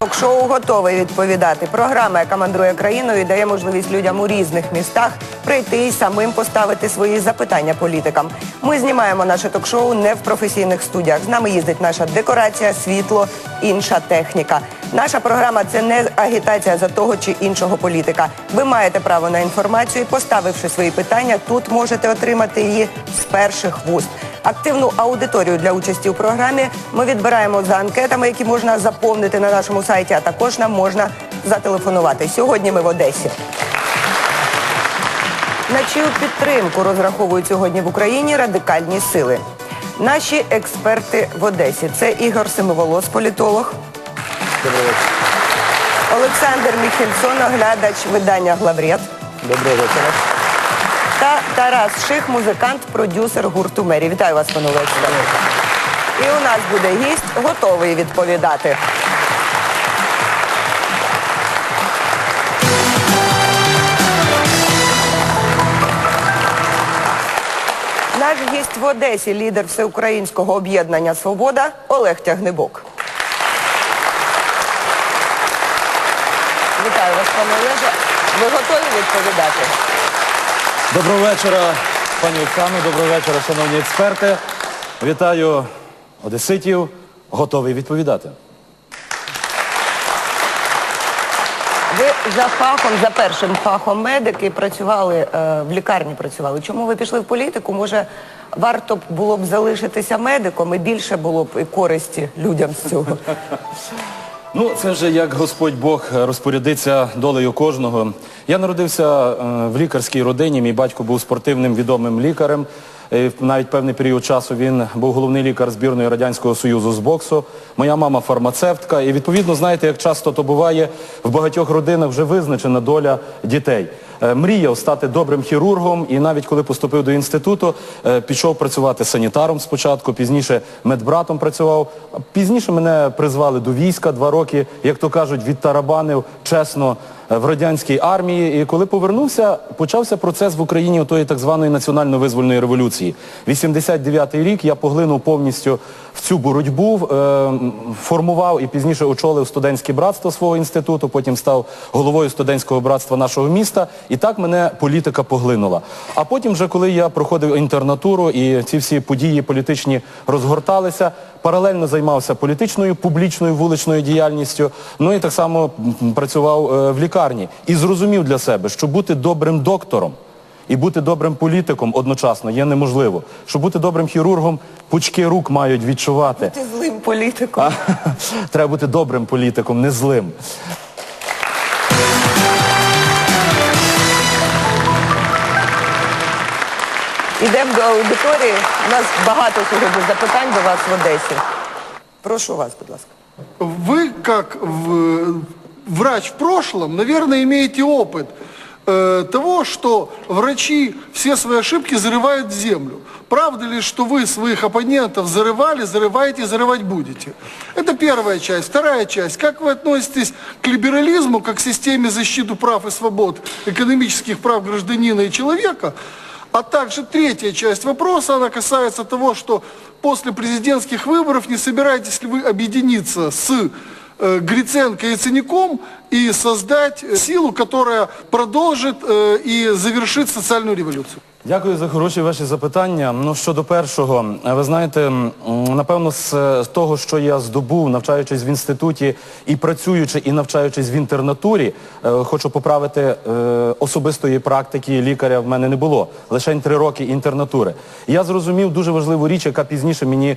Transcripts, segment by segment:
Ток-шоу готовий відповідати. Програма, яка мандрує країною, дає можливість людям у різних містах прийти і самим поставити свої запитання політикам. Ми знімаємо наше ток-шоу не в професійних студіях. З нами їздить наша декорація, світло, інша техніка. Наша програма це не агітація за того чи іншого політика. Ви маєте право на інформацію, і поставивши свої питання, тут можете отримати її з перших вуст. Активну аудиторію для участі у програмі ми відбираємо за анкетами, які можна заповнити на нашому сайті, а також нам можна зателефонувати. Сьогодні ми в Одесі. На чию підтримку розраховують сьогодні в Україні радикальні сили. Наші експерти в Одесі це Ігор Семиволос, політолог. Олександр Міхельсон, оглядач видання Главред. Доброго вечора. Та Тарас Ших, музикант, продюсер гурту Мері. Вітаю вас, пане Олександре. І у нас буде гість, готовий відповідати. Наш гість в Одесі, лідер всеукраїнського об'єднання Свобода Олег Тягнебок. Вітаю вас, пане Олеже. Ви готові відповідати? Доброго вечора, пані Оксано, доброго вечора, шановні експерти. Вітаю одеситів, готовий відповідати. Ви за фахом, за першим фахом медики працювали е, в лікарні. Працювали. Чому ви пішли в політику? Може, варто б було б залишитися медиком і більше було б і користі людям з цього. Ну, це вже як Господь Бог розпорядиться долею кожного. Я народився е, в лікарській родині. Мій батько був спортивним відомим лікарем. Е, Навіть певний період часу він був головний лікар збірної Радянського Союзу з боксу. Моя мама фармацевтка. І відповідно, знаєте, як часто то буває, в багатьох родинах вже визначена доля дітей. Е, Мріяв стати добрим хірургом і навіть коли поступив до інституту, е, пішов працювати санітаром спочатку, пізніше медбратом працював. Пізніше мене призвали до війська два роки, як то кажуть, відтарабанив чесно в радянській армії. І коли повернувся, почався процес в Україні отої так званої національно-визвольної революції. 89-й рік я поглинув повністю в цю боротьбу, е, формував і пізніше очолив студентське братство свого інституту, потім став головою студентського братства нашого міста. І так мене політика поглинула. А потім, вже коли я проходив інтернатуру і ці всі події політичні розгорталися, паралельно займався політичною, публічною вуличною діяльністю. Ну і так само працював е, в лікарні. І зрозумів для себе, що бути добрим доктором і бути добрим політиком одночасно є неможливо. Щоб бути добрим хірургом, пучки рук мають відчувати. Ти злим політиком. А, Треба бути добрим політиком, не злим. Ідемо до аудиторії. У нас багато сьогодні запитань до вас в Одесі. Прошу вас, будь ласка. Вы, как в- врач в прошлом, наверное, имеете опыт э, того, что врачи все свои ошибки зарывают в землю. Правда ли, что вы своих оппонентов зарывали, зарываете и зарывать будете? Это первая часть. Вторая часть. Как вы относитесь к либерализму, как к системе защиты прав и свобод, экономических прав гражданина и человека? А также третья часть вопроса, она касается того, что после президентских выборов не собираетесь ли вы объединиться с Гриценко и Циняком и создать силу, которая продолжит э, и завершит социальную революцию? Дякую за хороші ваші запитання. Ну щодо першого, е, ви знаєте, напевно, з того, що я здобув, навчаючись в інституті і працюючи і навчаючись в інтернатурі, е, хочу поправити е, особистої практики лікаря в мене не було. Лише три роки інтернатури. Я зрозумів дуже важливу річ, яка пізніше мені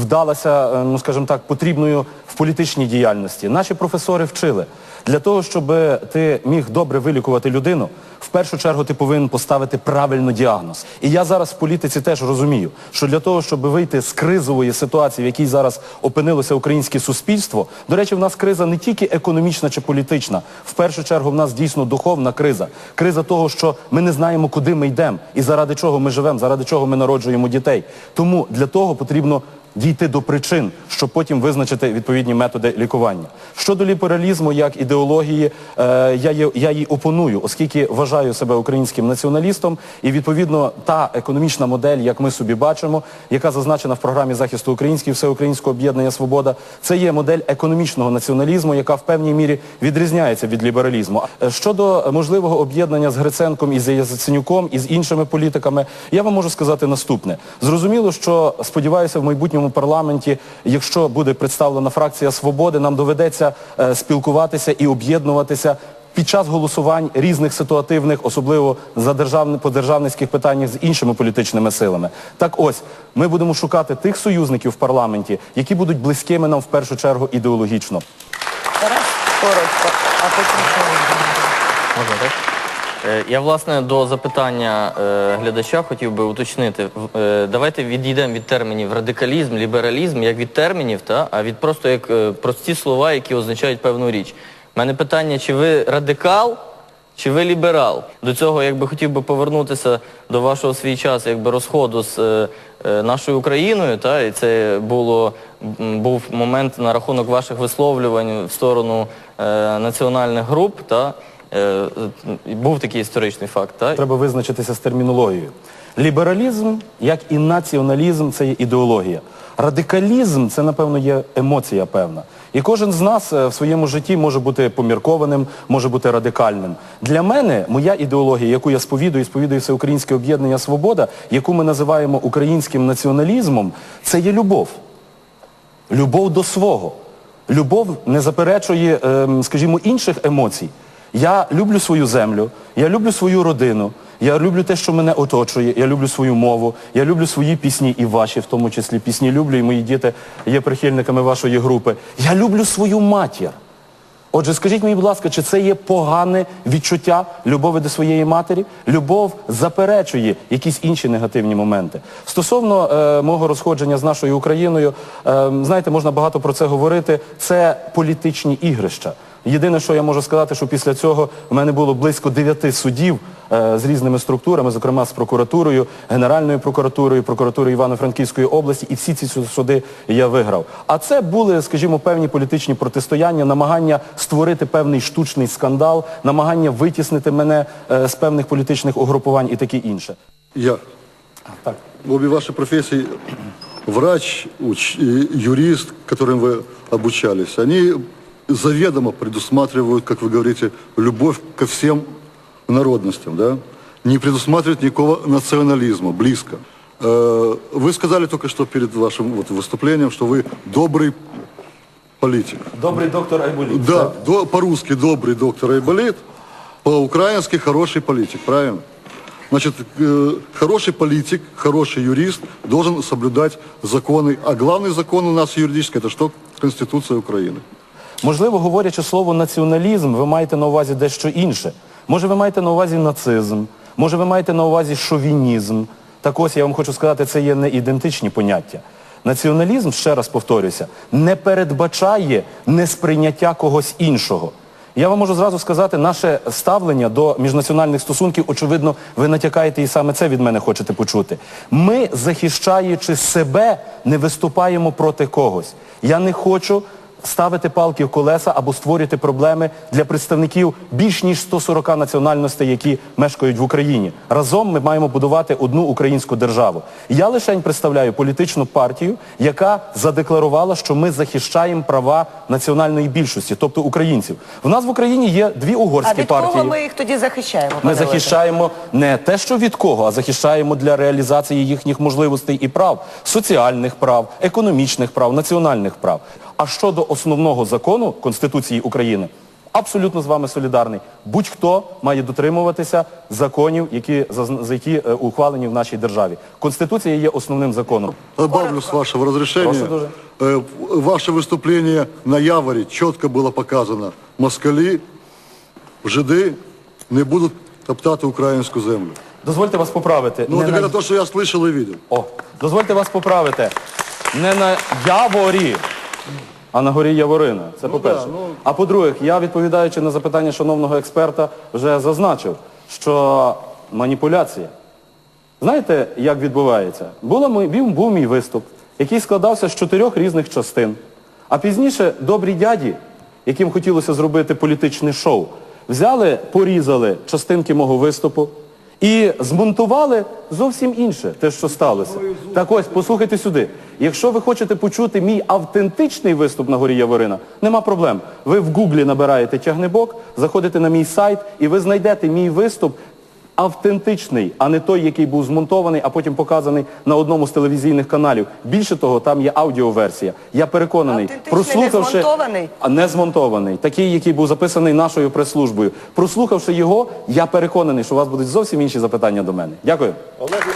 вдалася, ну скажімо так, потрібною в політичній діяльності. Наші професори вчили. Для того, щоб ти міг добре вилікувати людину, в першу чергу ти повинен поставити правильно діагноз. І я зараз в політиці теж розумію, що для того, щоб вийти з кризової ситуації, в якій зараз опинилося українське суспільство, до речі, в нас криза не тільки економічна чи політична, в першу чергу в нас дійсно духовна криза. Криза того, що ми не знаємо, куди ми йдемо і заради чого ми живемо, заради чого ми народжуємо дітей. Тому для того потрібно дійти до причин, щоб потім визначити відповідні методи лікування. Щодо лібералізму як ідеології, е, я, є- я їй опоную, оскільки вважаю себе українським націоналістом, і відповідно та економічна модель, як ми собі бачимо, яка зазначена в програмі захисту українських всеукраїнського об'єднання Свобода, це є модель економічного націоналізму, яка в певній мірі відрізняється від лібералізму. Е, Щодо можливого об'єднання з Гриценком і з Яценюком і з іншими політиками, я вам можу сказати наступне. Зрозуміло, що сподіваюся, в майбутньому парламенті, якщо буде представлена фракція свободи, нам доведеться е, спілкуватися і об'єднуватися під час голосувань різних ситуативних, особливо за державни, по державницьких питаннях з іншими політичними силами. Так ось, ми будемо шукати тих союзників в парламенті, які будуть близькими нам в першу чергу ідеологічно. Тарас, коротко, а потім Можна, так? Я, власне, до запитання е, глядача хотів би уточнити. Е, Давайте відійдемо від термінів радикалізм, лібералізм, як від термінів, та, а від просто як е, прості слова, які означають певну річ. У мене питання, чи ви радикал, чи ви ліберал? До цього якби хотів би повернутися до вашого свій час, якби розходу з е, е, нашою Україною, та, і це було, був момент на рахунок ваших висловлювань в сторону е, національних груп, та, е, е, був такий історичний факт, та? Треба визначитися з термінологією. Лібералізм, як і націоналізм, це є ідеологія. Радикалізм це, напевно, є емоція певна. І кожен з нас е, в своєму житті може бути поміркованим, може бути радикальним. Для мене моя ідеологія, яку я сповідую, і сповідує Всеукраїнське об'єднання Свобода, яку ми називаємо українським націоналізмом, це є любов. Любов до свого. Любов не заперечує, ем, скажімо, інших емоцій. Я люблю свою землю, я люблю свою родину, я люблю те, що мене оточує, я люблю свою мову, я люблю свої пісні і ваші, в тому числі пісні люблю, і мої діти є прихильниками вашої групи. Я люблю свою матір. Отже, скажіть мені, будь ласка, чи це є погане відчуття любові до своєї матері? Любов заперечує якісь інші негативні моменти. Стосовно е, мого розходження з нашою Україною, е, знаєте, можна багато про це говорити. Це політичні ігрища. Єдине, що я можу сказати, що після цього в мене було близько дев'яти судів е, з різними структурами, зокрема з прокуратурою, Генеральною прокуратурою, прокуратурою Івано-Франківської області, і всі ці суди я виграв. А це були, скажімо, певні політичні протистояння, намагання створити певний штучний скандал, намагання витіснити мене е, з певних політичних угрупувань і таке інше. Я. Так. Обе ваши профессии, врач, уч- юрист, которым вы обучались, они заведомо предусматривают, как вы говорите, любовь ко всем народностям, да? Не предусматривают никакого национализма, близко. Э, Вы сказали только что перед вашим вот выступлением, что вы добрый политик. Добрий доктор Айболіт. Да, до- по-русски добрый доктор Айболит, по-украински хороший политик, правильно? Значит, э, хороший политик, хороший юрист должен соблюдать законы. А главный закон у нас юридический, это что? Конституция Украины. Можливо, говорячи слово націоналізм, ви маєте на увазі дещо інше. Може, ви маєте на увазі нацизм, може, ви маєте на увазі шовінізм. Так ось я вам хочу сказати, це є не ідентичні поняття. Націоналізм, ще раз повторюся, не передбачає несприйняття когось іншого. Я вам можу зразу сказати, наше ставлення до міжнаціональних стосунків, очевидно, ви натякаєте і саме це від мене хочете почути. Ми, захищаючи себе, не виступаємо проти когось. Я не хочу ставити палки в колеса або створювати проблеми для представників більш ніж 140 національностей, які мешкають в Україні. Разом ми маємо будувати одну українську державу. Я лишень представляю політичну партію, яка задекларувала, що ми захищаємо права національної більшості, тобто українців. В нас в Україні є дві А угорські від партії. кого ми їх тоді захищаємо? Ми захищаємо не те, що від кого, а захищаємо для реалізації їхніх можливостей і прав, соціальних прав, економічних прав, національних прав. А щодо основного закону Конституції України, абсолютно з вами солідарний. Будь-хто має дотримуватися законів, які, зазн- за які е, ухвалені в нашій державі. Конституція є основним законом. Добавлю с вашего разрешения. Прошу дуже. Э, Ваше выступление на Яворе четко было показано. Москалі, жиди не будуть топтати українську землю. Дозвольте вас поправити. Ну, Не вот на- это то, что я слышал и видел. О, дозвольте вас поправити. Не на Яворі, а на горі Яворина. Це по-перше. да, ну. А по-друге, я, відповідаючи на запитання шановного експерта, вже зазначив, що маніпуляція. Знаєте, як відбувається? Була був, був мій виступ. який складався з чотирьох різних частин. А пізніше добрі дяді, яким хотілося зробити політичне шоу, взяли, порізали частинки мого виступу і змонтували зовсім інше, те, що сталося. Так ось, послухайте сюди. Якщо ви хочете почути мій автентичний виступ на горі Яворина, нема проблем. Ви в гуглі набираєте тягнебок, заходите на мій сайт і ви знайдете мій виступ автентичний, а не той, який був змонтований, а потім показаний на одному з телевізійних каналів. Більше того, там є аудіоверсія. Я переконаний, Автентичний, не змонтований? а не змонтований, такий, який був записаний нашою прес-службою. Прослухавши його, я переконаний, що у вас будуть зовсім інші запитання до мене. Дякую. Олег